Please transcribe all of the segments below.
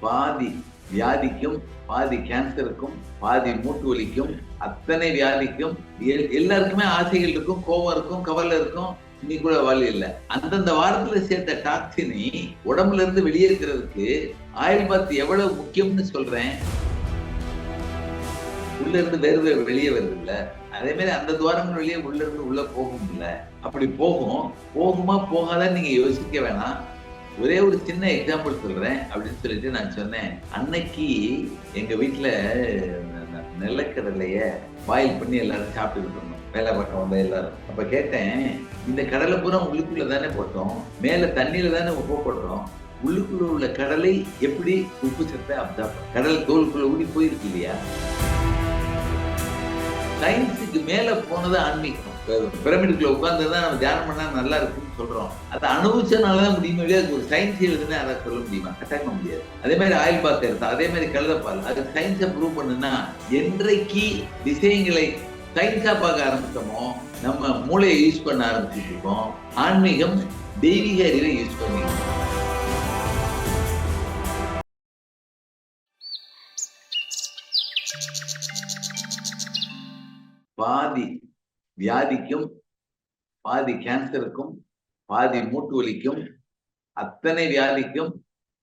பாதி வியாதிக்கும் பாதி கேன்சருக்கும் பாதி மூட்டு வலிக்கும் அத்தனை வியாதிக்கும் எல்லாருக்குமே ஆசைகள் இருக்கும் கோபம் இருக்கும் கவலை இருக்கும் நீ கூட வழி இல்லை. அந்தந்த வாரத்துல சேர்த்த டாக்ஸினை உடம்புல இருந்து வெளியேற்றுறதுக்கு ஆயுள் பாத் எவ்வளவு முக்கியம்னு சொல்றேன். உள்ள இருந்து வேர்வை வெளியே வருது இல்ல. அதே மாதிரி அந்த துவாரங்கள் வெளியே உள்ள இருந்து உள்ள போகும் இல்ல. அப்படி போகும். போகுமா போகாதான் நீங்க யோசிக்க வேணாம். ஒரே ஒரு சின்ன எக்ஸாம்பிள் சொல்றேன் அப்படின்னு சொல்லிட்டு நான் சொன்னேன். அன்னைக்கு எங்க வீட்டுல நிலக்கடலைய பாயில் பண்ணி எல்லாரும் சாப்பிட்டுக்கிட்டு இருந்தோம். வேலை பக்கம் வந்த எல்லாரும். அப்ப கேட்டேன் இந்த கடலை பூரா உள்ளுக்குள்ள தானே போட்டோம்? மேல தண்ணியில தானே உப்பு போடுறோம்? உள்ளுக்குள்ள உள்ள கடலை எப்படி உப்பு சத்தை அப்சார்ப் கடல் தோலுக்குள்ள ஊடி போயிருக்கு இல்லையா? சயின்ஸுக்கு மேல போனது ஆன்மீகம். பிரமிடுக்குள்ள உட்கார்ந்து தான் நம்ம தியானம் பண்ணா நல்லா இருக்குன்னு சொல்றோம். அதை அனுபவிச்சனாலதான் முடியுமே? இல்லையா அது ஒரு சயின்ஸ் எழுதுனா அதை சொல்ல முடியுமா? கட்டாயமா முடியாது. அதே மாதிரி ஆயில் பாத் எடுத்தா அதே மாதிரி கழுதப்பால் அது சயின்ஸை ப்ரூவ் பண்ணுனா என்றைக்கு விஷயங்களை சயின்ஸா பார்க்க ஆரம்பிச்சோமோ நம்ம மூளையை யூஸ் பண்ண ஆரம்பிச்சுட்டு இருக்கோம். ஆன்மீகம் தெய்வீக அறிவை யூஸ் பண்ணிருக்கோம் பாதி வியாதிக்கும் பாதி கேன்சருக்கும் பாதி மூட்டு வலிக்கும் அத்தனை வியாதிக்கும்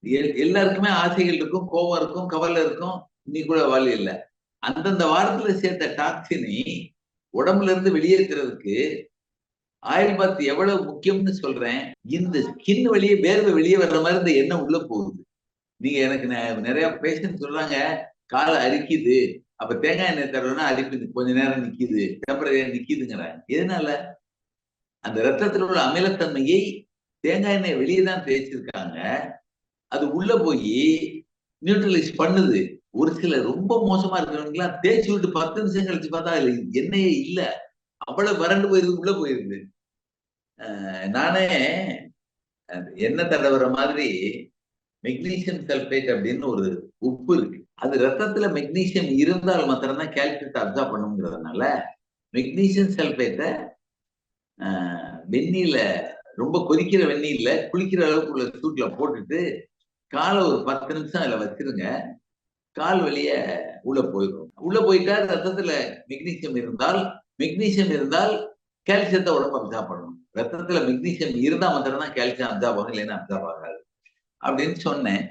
எல்- எல்லாருக்குமே ஆசைகள் இருக்கும் கோபம் இருக்கும் கவலை இருக்கும் இன்னைக்கு கூட வழி இல்லை. அந்தந்த வாரத்துல சேர்த்த டாக்ஸினை உடம்புல இருந்து வெளியேற்றுறதுக்கு ஆயில் பாத் எவ்வளவு முக்கியம்னு சொல்றேன். இந்த ஸ்கின் வெளியே வேர்வை வெளியே வர்ற மாதிரி இந்த எண்ணம் உள்ள போகுது. நீங்க எனக்கு நெ- நிறைய பேஷண்ட் சொல்றாங்க காலை அரிக்குது அப்ப தேங்காய் எண்ணெய் தடவைனா அடிப்பு கொஞ்ச நேரம் நிக்குது டெம்பரரியா நிக்கிதுங்கிறாங்க எதனால? அந்த ரத்தத்தில் உள்ள அமிலத்தன்மையை தேங்காய் எண்ணெய் வெளியே தான் தேய்ச்சிருக்காங்க. அது உள்ள போய் நியூட்ரலைஸ் பண்ணுது. ஒரு சில ரொம்ப மோசமா இருக்கிறவங்களா தேய்ச்சி விட்டு பத்து நிமிஷம் கழிச்சு பார்த்தா அதுல எண்ணெயே இல்லை. அவ்வளவு வறண்டு போயிருது உள்ள போயிருது. நானே எண்ணெய் தடவுற மாதிரி மெக்னீசியம் சல்பேட் அப்படின்னு ஒரு உப்பு இருக்கு. அது ரத்தத்துல மெக்னீசியம் இருந்தால் மாத்திரம்தான் கால்சியத்தை அப்சர்வ் பண்ணுங்கிறதுனால மெக்னீசியம் சல்பேட்டை வெந்நீர்ல ரொம்ப கொதிக்கிற வெந்நீர்ல குளிக்கிற அளவுக்கு உள்ள சூட்ல போட்டுட்டு காலை ஒரு பத்து நிமிஷம் அதுல வச்சிருங்க. கால் வழிய உள்ள போயிடும். உள்ள போயிட்டா ரத்தத்துல மெக்னீசியம் இருந்தால் மெக்னீசியம் இருந்தால் கால்சியத்தை உடம்பு அப்சர்வ் பண்ணணும். ரத்தத்துல மெக்னீசியம் இருந்தா மாத்திரம்தான் கால்சியம் அப்சர்வ் ஆகும் இல்லைன்னா அப்சர்வ் ஆகாது. அப்படின்னு சொன்னேன்.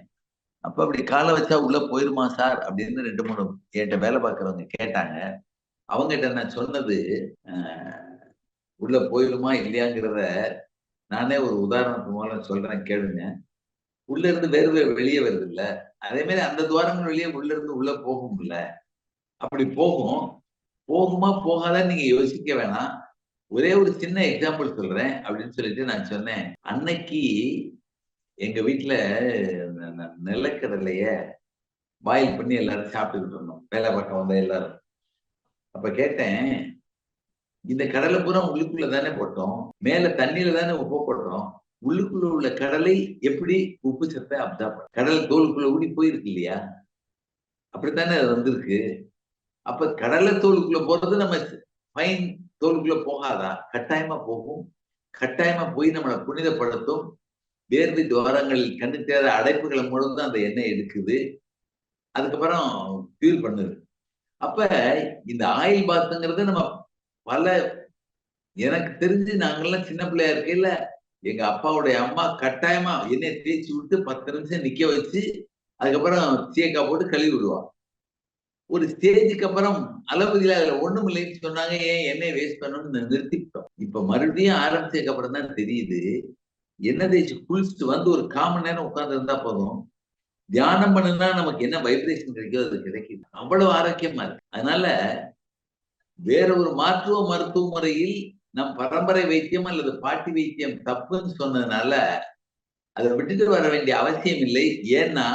அப்ப அப்படி காலை வச்சா உள்ள போயிருமா சார்? அப்படின்னு ரெண்டு மூணு என்கிட்ட வேலை பார்க்கறவங்க கேட்டாங்க. அவங்ககிட்ட நான் சொன்னது உள்ள போயிருமா இல்லையாங்கிறத நானே ஒரு உதாரணத்து மூலம் சொல்றேன் கேளுங்க. உள்ள இருந்து வேர்வை வெளியே வருது இல்ல அதே மாதிரி அந்த துவாரங்கள் வெளியே உள்ள இருந்து உள்ள போகும் இல்ல அப்படி போகும். போகுமா போகாதான் நீங்க யோசிக்க வேணாம். ஒரே ஒரு சின்ன எக்ஸாம்பிள் சொல்றேன் அப்படின்னு சொல்லிட்டு நான் சொன்னேன். அன்னைக்கு எங்க வீட்டுல நிலக்கடலைய பாயில் பண்ணி எல்லாரும் சாப்பிட்டுக்கிட்டு இருந்தோம் வேலை பக்கம் வந்த எல்லாரும். அப்ப கேட்டேன் இந்த கடலை பூரா உள்ளுக்குள்ள தானே போட்டோம்? மேல தண்ணியில தானே உப்பு போடுறோம் உள்ளுக்குள்ள உள்ள கடலை எப்படி உப்பு சத்தை அப்சர்வ் கடல் தோலுக்குள்ள ஊடி போயிருக்கு இல்லையா? அப்படித்தானே அது வந்திருக்கு? அப்ப கடலை தோலுக்குள்ள போறது நம்ம ஃபைன் தோலுக்குள்ள போகாதா? கட்டாயமா போகும். கட்டாயமா போய் நம்மளை புனிதப்படுத்தும். வேர்வை துவாரங்களில் கண்டு தேர அடைப்புகளை மூலம் தான் அந்த எண்ணெய் எடுக்குது. அதுக்கப்புறம் பியூர் பண்ணுது. அப்ப இந்த ஆயில் பாத்துங்கிறது நம்ம பல எனக்கு தெரிஞ்சு நாங்கெல்லாம் சின்ன பிள்ளையா இருக்கையில எங்க அப்பாவுடைய அம்மா கட்டாயமா எண்ணெய் தேய்ச்சி விட்டு பத்து நிமிஷம் நிக்க வச்சு அதுக்கப்புறம் சீக்கா போட்டு கழுவி விடுவான் ஒரு ஸ்டேஜுக்கு அப்புறம் அளவுல அதுல ஒண்ணும் இல்லைன்னு சொன்னாங்க ஏன் எண்ணெய் வேஸ்ட் பண்ணணும்னு நிறுத்திவிட்டோம். இப்ப மறுபடியும் ஆரம்பிச்சதுக்கு அப்புறம் தான் தெரியுது என்ன தேய்ச்சி குளிச்சுட்டு வந்து ஒரு காமன் நேரம் உட்கார்ந்து இருந்தா போதும். தியானம் பண்ணுனா நமக்கு என்ன வைப்ரேஷன் கிடைக்குதோ அது கிடைக்குது. அவ்வளவு ஆரோக்கியமா இருக்கு. அதனால வேற ஒரு மருத்துவ மருத்துவ முறையில் நம் பரம்பரை வைத்தியம் அல்லது பாட்டி வைத்தியம் தப்புன்னு சொன்னதுனால அதை விட்டுட்டு வர வேண்டிய அவசியம் இல்லை. ஏன்னா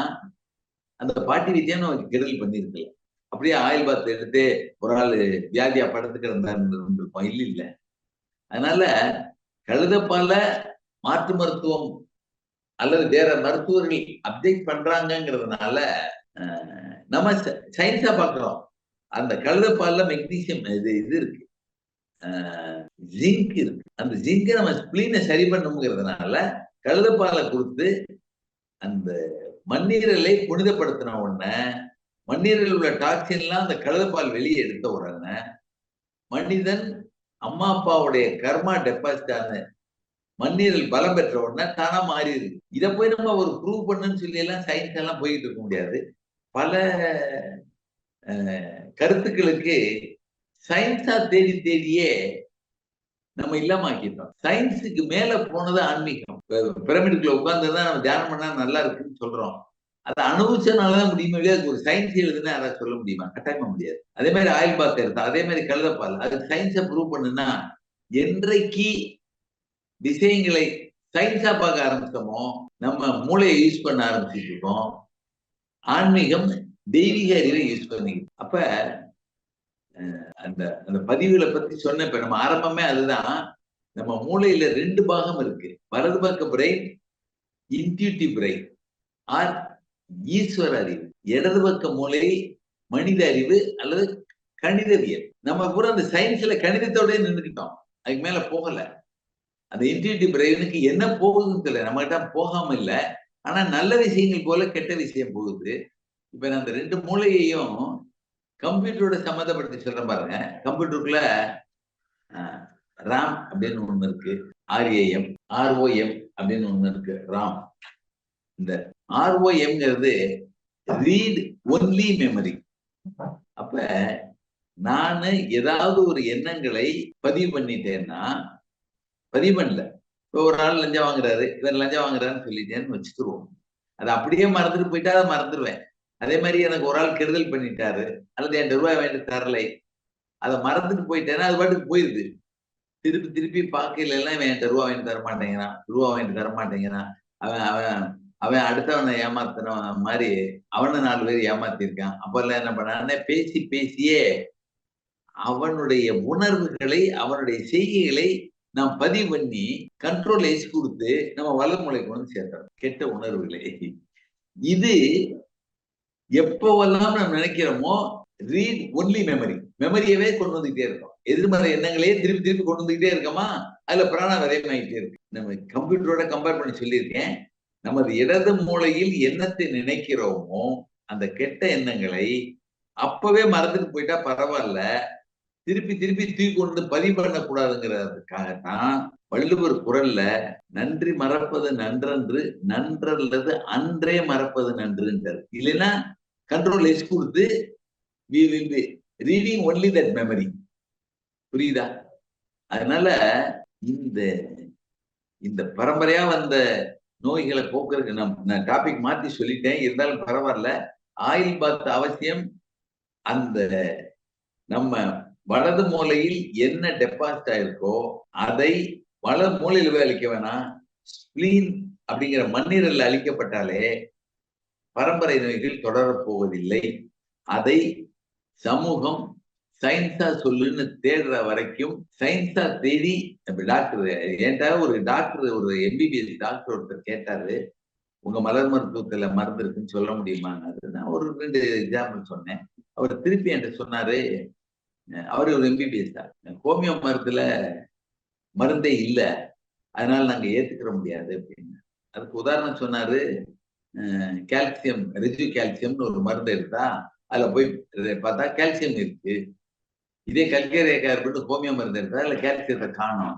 அந்த பாட்டி வைத்தியம் நமக்கு கெடுதல் பண்ணிருக்கல அப்படியே ஆயில் பாத் எடுத்து ஒரு ஆள் வியாதியா படத்துக்கு இருந்திருப்போம். இல்லை இல்ல. அதனால கழுதப்பால மாற்று மருத்துவம் அல்லது வேற மருத்துவர்கள் அப்டேட் பண்றாங்கிறதுனால நம்ம சயின்ஸா பாக்குறோம் அந்த கழுதப்பால்ல மெக்னீசியம் இது இது இருக்கு. ஜிங்க் இருக்கு. அந்த ஜிங்கை நம்ம ஸ்பிளீனை சரி பண்ணுங்கிறதுனால கழுதப்பாலை கொடுத்து அந்த மண்ணீரலை புனிதப்படுத்தின உடனே மண்ணீரில் உள்ள டாக்ஸின்லாம் அந்த கழுதப்பால் வெளியே எடுத்த உடனே மனிதன் அம்மா அப்பாவுடைய கர்மா டெபாசிட் ஆன மண்ணீரல் பலம் பெற்ற உடனே தானா மாறிடுது இதை போய் நம்ம ஒரு ப்ரூவ் பண்ணுன்னு சொல்லி எல்லாம் சயின்ஸ் எல்லாம் போயிட்டு இருக்க முடியாது. பல கருத்துக்களுக்கு சயின்ஸா தேடி தேடியே நம்ம இல்லாமக்கிட்டோம். சயின்ஸுக்கு மேல போனது ஆன்மீகம். பிரமிடுக்குள்ள உட்கார்ந்துதான் நம்ம தியானம் பண்ணா நல்லா இருக்குன்னு சொல்றோம். அதை அனுபவிச்சதுனாலதான் முடியுமே இல்லையா ஒரு சயின்ஸ் எழுதுன்னா அதை சொல்ல முடியுமா? கட்டாயமா முடியாது. அதே மாதிரி ஆயில் பாத் எடுத்தா அதே மாதிரி கழுதப்பால் அது சயின்ஸை ப்ரூவ் பண்ணுன்னா என்றைக்கு விஷயங்களை சயின்ஸா பார்க்க ஆரம்பிச்சோமோ நம்ம மூளையை யூஸ் பண்ண ஆரம்பிச்சுட்டு இருக்கோம் ஆன்மீகம் தெய்வீக அறிவை யூஸ் பண்ணிக்கிட்டு அப்ப அந்த அந்த பதிவுகளை பத்தி சொன்ன இப்ப நம்ம ஆரம்பமே அதுதான். நம்ம மூளையில ரெண்டு பாகம் இருக்கு. வலது பக்க பிரெயின் இன்டியூட்டிவ் பிரெயின் ஆர் ஈஸ்வர அறிவு. இடது பக்க மூளை மனித அறிவு அல்லது கணிதவியல். நம்ம பூரா அந்த சயின்ஸ்ல கணிதத்தோடய நின்றுக்கிட்டோம். அதுக்கு மேல போகல. அந்த இன்டியூட்டிவ் பிரெயினுக்கு என்ன போகுதுன்னு தெரியல. நம்ம கிட்ட போகாம இல்ல. ஆனா நல்ல விஷயங்கள் போல கெட்ட விஷயம் போகுது. இப்ப நான் அந்த ரெண்டு மூளையையும் கம்ப்யூட்டரோட சம்மந்தப்படுத்தி சொல்றேன் பாருங்க. கம்ப்யூட்டருக்குள்ள ராம் அப்படின்னு ஒண்ணு இருக்கு. ஆர்ஏஎம் ஆர்ஓஎம் அப்படின்னு ஒண்ணு இருக்கு. ராம் இந்த ஆர்ஓஎம்ங்கிறது ரீட் ஒன்லி மெமரி அப்ப நானு ஏதாவது ஒரு எண்ணங்களை பதிவு பண்ணிட்டேன்னா பதிவு பண்ணல. இப்போ ஒரு ஆள் லஞ்சம் வாங்குறாரு இவர் லஞ்சம் வாங்குறாருன்னு சொல்லிட்டேன்னு வச்சுக்கிருவோம். அதை அப்படியே மறந்துட்டு போயிட்டா அதை மறந்துடுவேன் அதே மாதிரி எனக்கு ஒரு ஆள் கெடுதல் பண்ணிட்டாரு அல்லது என் ரூபாய் வாங்கிட்டு தரலை அதை மறந்துட்டு போயிட்டேன்னா அது பாட்டுக்கு போயிருது. திருப்பி திருப்பி பார்க்கல எல்லாம் இவன் என்கிட்ட ரூபா வாங்கி தர மாட்டேங்கிறான் ரூபா வாங்கிட்டு தர மாட்டேங்கிறான். அவன் அவன் அவன் அடுத்தவனை ஏமாத்துன மாதிரி அவனை நாலு பேர் ஏமாத்திருக்கான். அப்பெல்லாம் என்ன பண்ணானே பேசி பேசியே அவனுடைய உணர்வுகளை அவனுடைய செய்கைகளை நாம் பதிவு பண்ணி கண்ட்ரோல் ஏசி கொடுத்து நம்ம வளர்முறைக்கு வந்து சேர்த்தோம். கெட்ட உணர்வுகளை. இது எப்பவெல்லாம் நம்ம நினைக்கிறோமோ ரீட் ஒன்லி மெமரி மெமரியவே கொண்டு வந்துகிட்டே இருக்கோம். எதிர்மறை எண்ணங்களையே திருப்பி திருப்பி கொண்டு வந்துகிட்டே இருக்கோமா? அதுல பிராண விரயமாயிட்டே இருக்கு. நம்ம கம்ப்யூட்டரோட கம்பேர் பண்ணி சொல்லியிருக்கேன். நமது இடது மூலையில் எண்ணத்தை நினைக்கிறோமோ அந்த கெட்ட எண்ணங்களை அப்பவே மறந்துட்டு போயிட்டா பரவாயில்ல. திருப்பி திருப்பி தூக்கி கொண்டு பதிவு பண்ணக்கூடாதுங்கிறதுக்காகத்தான் வள்ளுவர் குரல்ல நன்றி மறப்பது நன்றன்று நன்றல்லது அன்றே மறப்பது நன்றுன்றார். இல்லைன்னா கண்ட்ரோல் எஸ் கொடுத்து we will be reading only that memory புரியுதா? அதனால இந்த இந்த பரம்பரையா வந்த நோய்களை போக்குறதுக்கு நான் டாபிக் மாத்தி சொல்லிட்டேன். இருந்தாலும் பரவாயில்ல. ஆயில் பாத் அவசியம் அந்த நம்ம வலது மூலையில் என்ன டெபாசிட் ஆயிருக்கோ அதை வலது மூலையில் போய் அழிக்க வேணாம். ஸ்பிளீன் அப்படிங்கிற மண்ணீரல் அழிக்கப்பட்டாலே பரம்பரை நோய்கள் தொடரப் போவதில்லை. அதை சமூகம் சயின்ஸா சொல்லுன்னு தேடுற வரைக்கும் சயின்ஸா தேடி டாக்டர் ஏன்டா ஒரு டாக்டர் ஒரு எம்பிபிஎஸ் டாக்டர் ஒருத்தர் கேட்டாரு உங்க மலர் மருத்துவத்துல மருந்து இருக்குன்னு சொல்ல முடியுமான்னு? நான் ஒரு ரெண்டு எக்ஸாம்பிள் சொன்னேன். அவர் திருப்பி என்கிட்ட சொன்னாரு அவர் ஒரு எம்பிபிஎஸ் தான். ஹோமியோ மருந்துல மருந்தே இல்லை. அதனால நாங்க ஏத்துக்கிற முடியாது அப்படின்னு. அதுக்கு உதாரணம் சொன்னாரு கால்சியம் ரிஜு கால்சியம்னு ஒரு மருந்து எடுத்தா அதுல போய் பார்த்தா கால்சியம் இருக்கு. இதே கல்கேரிய கார்பன் ஹோமியோ மருந்து எடுத்தா அதுல கால்சியத்தை காணும்.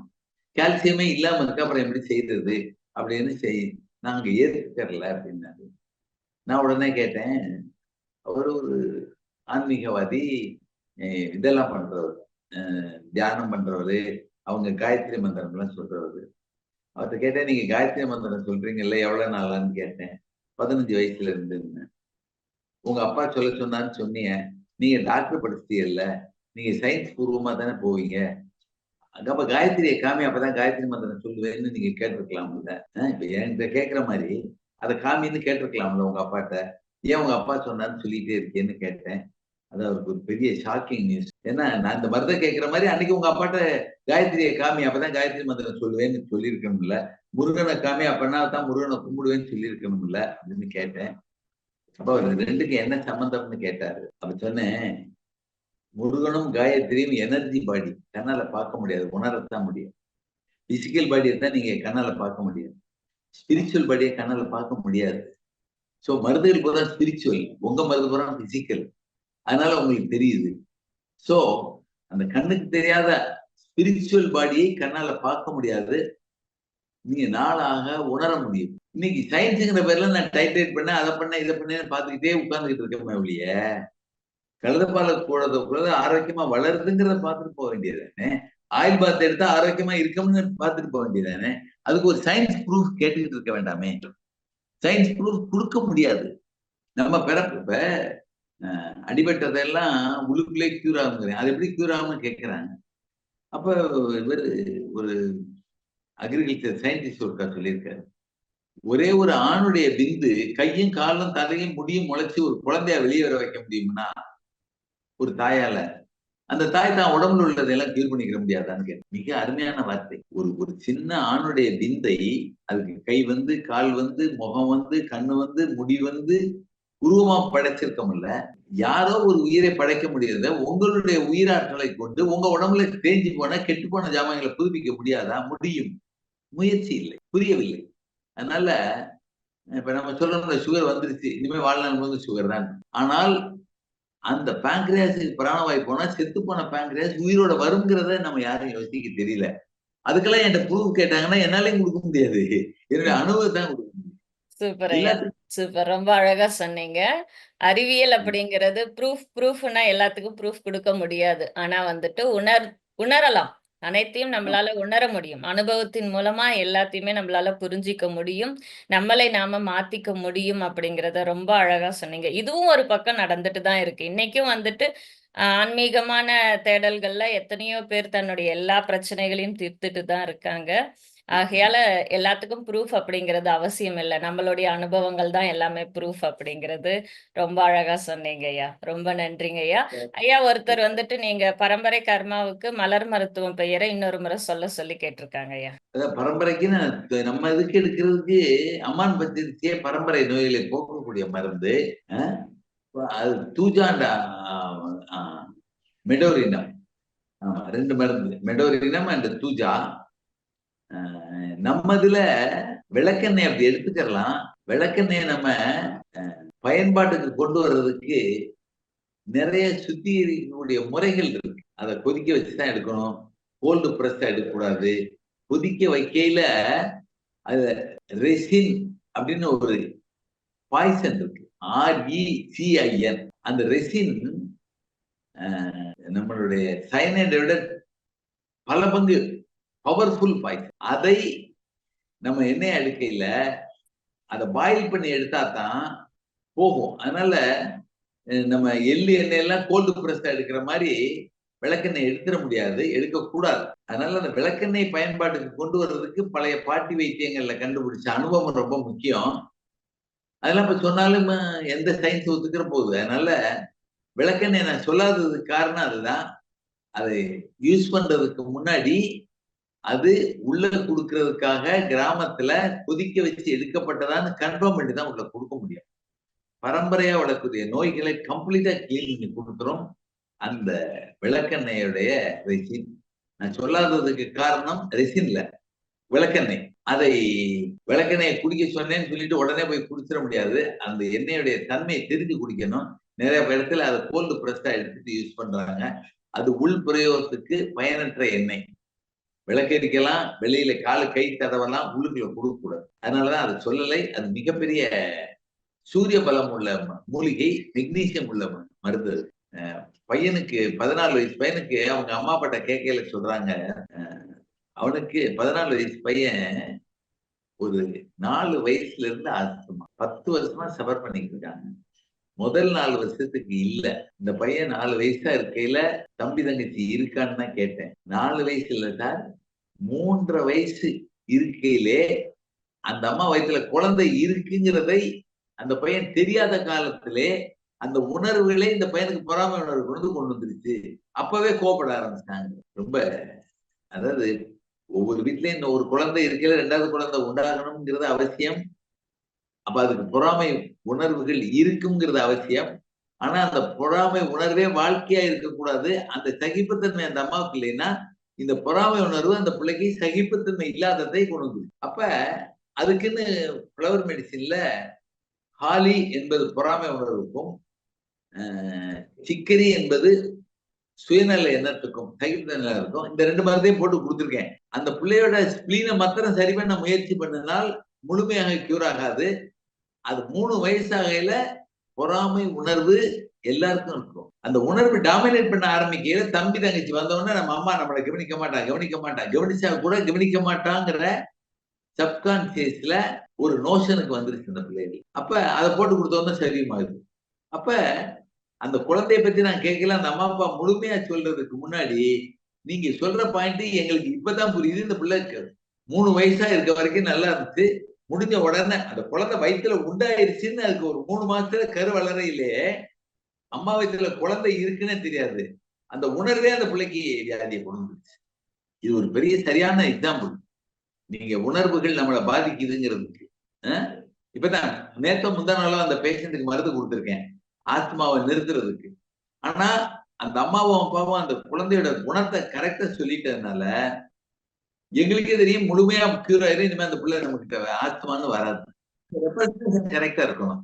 கால்சியமே இல்லாம இருக்க அப்புறம் எப்படி செய்யறது அப்படின்னு செய் நாங்க ஏத்துக்கறல அப்படின்னாரு. நான் உடனே கேட்டேன் அவர் ஒரு ஆன்மீகவாதி இதெல்லாம் பண்றவர் தியானம் பண்றவரு அவங்க காயத்ரி மந்திரம் எல்லாம் சொல்றவரு. அவர்கிட்ட கேட்டேன் நீங்க காயத்ரி மந்திரம் சொல்றீங்கல்ல எவ்வளவு நாளான்னு கேட்டேன். பதினஞ்சு வயசுல இருந்துன்னு உங்க அப்பா சொல்ல சொன்னான்னு சொன்னீங்க நீங்க டாக்டர் படிச்சிட்டீங்கல்ல நீங்க சயின்ஸ் பூர்வமா தானே போவீங்க. அப்ப காயத்ரியை காமி அப்பதான் காயத்ரி மந்திரம் சொல்லுவேன்னு நீங்க கேட்டிருக்கலாம்ல. இப்ப என்கிட்ட கேட்கிற மாதிரி அதை காமின்னு கேட்டிருக்கலாம்ல உங்க அப்பாட்ட. ஏன் உங்க அப்பா சொன்னான்னு சொல்லிட்டே இருக்கேன்னு கேட்டேன். அது அவருக்கு ஒரு பெரிய ஷாக்கிங் நியூஸ் ஏன்னா நான் இந்த மருந்தை கேட்கிற மாதிரி அன்னைக்கு உங்க அப்பாட்ட காயத்ரியை காமி அப்பதான் காயத்ரி மந்திரம் சொல்லுவேன்னு சொல்லியிருக்கணும்ல முருகனை காமி அப்பனா தான் முருகனை கும்பிடுவேன்னு சொல்லியிருக்கணும்ல அப்படின்னு கேட்டேன். அப்ப அவர் ரெண்டுக்கும் என்ன சம்பந்தம்னு கேட்டாரு. அப்ப சொன்னேன் முருகனும் காயத்ரியும் எனர்ஜி பாடி கண்ணால பார்க்க முடியாது உணரத்தான் முடியும். பிசிக்கல் பாடியை தான் நீங்க கண்ணால பார்க்க முடியாது ஸ்பிரிச்சுவல் பாடியை கண்ணால பார்க்க முடியாது. சோ மருந்துகள் பூரா ஸ்பிரிச்சுவல் உங்க மருந்து பூரா பிசிக்கல் அதனால உங்களுக்கு தெரியுது. சோ அந்த கண்ணுக்கு தெரியாத ஸ்பிரிச்சுவல் பாடியை கண்ணால பார்க்க முடியாது. நீங்க நாளாக உணர முடியும். இன்னைக்கு சயின்ஸுங்கிற பேர்ல நான் டைட்ரேட் பண்ண அதை பண்ண இதை பண்ண பார்த்துக்கிட்டே உட்கார்ந்துகிட்டு இருக்கேன் ஒழிய கழுதப்பால கூடத கூட ஆரோக்கியமா வளருதுங்கிறத பார்த்துட்டு போக வேண்டியதானே ஆயில் பாத் எடுத்தா ஆரோக்கியமா இருக்கணும்னு பார்த்துட்டு போக வேண்டியதானே அதுக்கு ஒரு சயின்ஸ் ப்ரூஃப் கேட்டுக்கிட்டு இருக்க வேண்டாமே. சயின்ஸ் ப்ரூஃப் கொடுக்க முடியாது. நம்ம பிறப்பு அடிபட்டதெல்லாம் உள்ளுக்குள்ளே கியூர் ஆகுங்கிறேன். அது எப்படி கியூர் ஆகும்னு கேட்குறாங்க அப்போ இவர் ஒரு அக்ரிகல்ச்சர் சயின்டிஸ்ட் ஒருக்கா சொல்லியிருக்காரு. ஒரே ஒரு ஆணுடைய விந்து கையும் காலும் தலையும் முடியும் முளைச்சு ஒரு குழந்தைய வெளியே வர வைக்க முடியும்னா ஒரு தாயால அந்த தாய் தான் உடம்புல உள்ளதெல்லாம் கியூர் பண்ணிக்கிற முடியாதான்னு கேட்டேன். மிக அருமையான வார்த்தை. ஒரு ஒரு சின்ன ஆணுடைய விந்தை அதுக்கு கை வந்து கால் வந்து முகம் வந்து கண்ணு வந்து முடி வந்து உருவமா படைச்சிருக்கோம்ல யாரோ ஒரு உயிரை படைக்க முடியாத உங்களுடைய உயிராற்றலை கொண்டு உங்க உடம்புல தேஞ்சு போன கெட்டு போன ஜாமான்களை புதுப்பிக்க முடியாதா? முடியும். முயற்சி இல்லை. புரியவில்லை. அதனால இப்ப நம்ம சொல்றோம்ல சுகர் வந்துருச்சு. இனிமே வாழ்நாள் வந்து சுகர் தான். ஆனால் அந்த பேங்க்ரியாஸுக்கு பிராணவாயு போனா செத்து போன பேங்க்ரியாஸ் உயிரோட வருங்கிறத நம்ம யாரும் யோசிக்க தெரியல. அதுக்கெல்லாம் என்கிட்ட ப்ரூஃப் கேட்டாங்கன்னா என்னாலையும் கொடுக்க முடியாது. என்னுடைய அனுபவத்தை தான் கொடுக்க முடியும். சூப்பர் ரொம்ப அழகா சொன்னீங்க. அறிவியல் அப்படிங்கிறது ப்ரூஃப் ப்ரூஃப்னா எல்லாத்துக்கும் ப்ரூஃப் கொடுக்க முடியாது. ஆனா வந்துட்டு உணர் உணரலாம். அனைத்தையும் நம்மளால உணர முடியும். அனுபவத்தின் மூலமா எல்லாத்தையுமே நம்மளால புரிஞ்சிக்க முடியும். நம்மளை நாம மாத்திக்க முடியும் அப்படிங்கிறத ரொம்ப அழகா சொன்னீங்க. இதுவும் ஒரு பக்கம் நடந்துட்டு தான் இருக்கு. இன்னைக்கும் வந்துட்டு ஆன்மீகமான தேடல்கள்ல எத்தனையோ பேர் தன்னுடைய எல்லா பிரச்சனைகளையும் தீர்த்துட்டு தான் இருக்காங்க. ஆகையால எல்லாத்துக்கும் ப்ரூஃப் அப்படிங்கிறது அவசியம் இல்லை. நம்மளுடைய அனுபவங்கள் தான் எல்லாமே ப்ரூஃப் அப்படிங்கிறது. ரொம்ப அழகா சொன்னீங்க ஐயா. ரொம்ப நன்றிங்க ஐயா. ஐயா ஒருத்தர் வந்துட்டு நீங்க பரம்பரை கர்மாவுக்கு மலர் மருத்துவம் பெயரை இன்னொரு முறை சொல்ல சொல்லி கேட்டிருக்காங்க ஐயா. பரம்பரைக்கு நம்ம இதுக்கு எடுக்கிறதுக்கு அம்மான் பத்திரிக்கையே பரம்பரை நோய்களை போக்கக்கூடிய மருந்து அஹ், அது தூஜாண்டா மெடோரினம். ரெண்டு மருந்து. Medorrhinum and thuja. நம்ம இதுல விளக்கெண்ணெய் அப்படி எடுத்துக்கலாம் விளக்கெண்ணெய் நம்ம பயன்பாட்டுக்கு கொண்டு வர்றதுக்கு நிறைய சுத்திகரிக்கக்கூடிய முறைகள் இருக்கு. அதை கொதிக்க வச்சுதான் எடுக்கணும். கோல்டு ப்ரெஸ் எடுக்கக்கூடாது. கொதிக்க வைக்கையில அது ரெசின் அப்படின்னு ஒரு பாய்சன் இருக்கு. ஆர்இசிஐஎன் அந்த ரெசின் நம்மளுடைய சைனைடை விட பல பங்கு பவர்ஃபுல் பாய்சன் அதை நம்ம எண்ணெய் அடுக்கையில அதை பாயில் பண்ணி எடுத்தா தான் போகும். அதனால நம்ம எள்ளு எண்ணெய் எல்லாம் கோல்டு ப்ரெஸ் எடுக்கிற மாதிரி விளக்கெண்ணெய் எடுத்துட முடியாது எடுக்கக்கூடாது. அதனால அந்த விளக்கெண்ணெய் பயன்பாட்டுக்கு கொண்டு வர்றதுக்கு பழைய பாட்டி வைத்தியங்கள்ல கண்டுபிடிச்ச அனுபவம் ரொம்ப முக்கியம். அதெல்லாம் இப்ப சொன்னாலும் எந்த சயின்ஸ் ஒத்துக்கிற போகுது. அதனால விளக்கெண்ணெய் நான் சொல்லாததுக்கு காரணம் அதுதான். அதை யூஸ் பண்றதுக்கு முன்னாடி அது உள்ள கொடுக்கறதுக்காக கிராமத்துல கொதிக்க வச்சு எடுக்கப்பட்டதான்னு கன்ஃபார்ம் பண்ணி தான் உங்களை கொடுக்க முடியும். பரம்பரையா வளர்க்கக்கூடிய நோய்களை கம்ப்ளீட்டா கிளீன் கொடுக்குறோம். அந்த விளக்கெண்ணெயுடைய ரெசின் நான் சொல்லாததுக்கு காரணம் ரெசின்ல விளக்கெண்ணெய். அதை விளக்கெண்ணெயை குடிக்க சொன்னேன்னு சொல்லிட்டு உடனே போய் குடிச்சிட முடியாது. அந்த எண்ணெயுடைய தன்மையை தெரிஞ்சு குடிக்கணும். நிறைய இடத்துல அதை கோல்டு ப்ரெஸ்ஸா எடுத்துட்டு யூஸ் பண்றாங்க. அது உள் பிரயோகத்துக்கு பயனற்ற எண்ணெய். விளக்கெரிக்கலாம் வெளியில காலு கை கதவெல்லாம் உள்ளுக்குள்ள கொடுக்க கூடாது அதனாலதான் அதை சொல்லலை. அது மிகப்பெரிய சூரிய பலம் உள்ள மூலிகை மெக்னீசியம் உள்ள மருந்து. பையனுக்கு பதினாலு வயசு பையனுக்கு அவங்க அம்மா அப்பட்ட கேட்கையில சொல்றாங்க. அவனுக்கு பதினாலு வயசு பையன் ஒரு நாலு வயசுல இருந்து ஆஸ்துமா பத்து வருஷமா சஃபர் பண்ணிட்டு இருக்காங்க. முதல் நாலு வருஷத்துக்கு இல்ல. இந்த பையன் நாலு வயசா இருக்கையில தம்பி தங்கச்சி இருக்கான்னு தான் கேட்டேன். நாலு வயசு இல்ல சார் மூன்றரை வயசு இருக்கையிலே அந்த அம்மா வயசுல குழந்தை இருக்குங்கிறதை அந்த பையன் தெரியாத காலத்திலே அந்த உணர்வுகளே இந்த பையனுக்கு பொறாமை உணர்வு கொண்டு கொண்டு வந்துருச்சு. அப்பவே கோபப்பட ஆரம்பிச்சிட்டாங்க. ரொம்ப அதாவது ஒவ்வொரு வீட்லயும் இந்த ஒரு குழந்தை இருக்கையில ரெண்டாவது குழந்தை உண்டாகணுங்கிறது அவசியம். அப்ப அதுக்கு பொறாமை உணர்வுகள் இருக்குங்கிறது அவசியம். ஆனா அந்த பொறாமை உணர்வே வாழ்க்கையா இருக்கக்கூடாது. அந்த சகிப்புத்தன்மை அந்த அம்மாவுக்கு இல்லைன்னா இந்த பொறாமை உணர்வு அந்த பிள்ளைக்கு சகிப்புத்தன்மை இல்லாததை கொண்டு அப்ப அதுக்குன்னு ஃப்ளவர் மெடிசின்ல ஹாலி என்பது பொறாமை உணர்வுக்கும் சிக்கரி என்பது சுயநல எண்ணத்துக்கும் சகிப்புத்தன்மை இருக்கும் இந்த ரெண்டு மருந்தையும் போட்டு கொடுத்துருக்கேன். அந்த பிள்ளையோட ஸ்பிளீனை மாத்திரம் சரி பண்ண முயற்சி பண்ணினால் முழுமையாக கியூர் ஆகாது. அது மூணு வயசாகையில பொறாமை உணர்வு எல்லாருக்கும் இருக்கும். அந்த உணர்வு டாமினேட் பண்ண ஆரம்பிக்கையில தம்பி தங்கச்சி வந்தவொடனே நம்ம அம்மா நம்மளை கவனிக்க மாட்டா கவனிக்க மாட்டா. கவனிச்சா கூட கவனிக்க மாட்டாங்கிற சப்கான்சியஸ்ல ஒரு நோஷனுக்கு வந்துருச்சு இந்த பிள்ளைகள் அப்ப அதை போட்டு கொடுத்தோம்னா சரியுமாகுது. அப்ப அந்த குழந்தைய பத்தி நான் கேட்கல அந்த அம்மா அப்பா முழுமையா சொல்றதுக்கு முன்னாடி நீங்க சொல்ற பாயிண்ட் எங்களுக்கு இப்பதான் புரியுது இந்த பிள்ளைக்கு மூணு வயசா இருக்க வரைக்கும் நல்லா இருந்துச்சு. முடிஞ்ச உடனே அந்த குழந்தை வயிற்றுல உண்டாயிருச்சுன்னு அதுக்கு ஒரு மூணு மாசத்துல கரு வளரையிலே அம்மா வயித்துல குழந்தை இருக்குன்னே தெரியாது. அந்த உணர்வே அந்த பிள்ளைக்கு வியாதியை கொண்டு இது ஒரு பெரிய சரியான எக்ஸாம்பிள் நீங்க உணர்வுகள் நம்மளை பாதிக்குதுங்கிறதுக்கு? இப்பதான் நேத்த முந்தா நாளும் அந்த பேஷண்ட்டுக்கு மருந்து கொடுத்துருக்கேன். ஆத்மாவை நிறுத்துறதுக்கு. ஆனா அந்த அம்மாவும் அப்பாவும் அந்த குழந்தையோட குணத்தை கரெக்டா சொல்லிட்டதுனால எங்களுக்கே தெரியும் முழுமையா கியூர் ஆயிரும். இனிமே அந்த பிள்ளை நமக்கு தேவை ஆத்மான்னு வராது. கரெக்டா இருக்கணும்.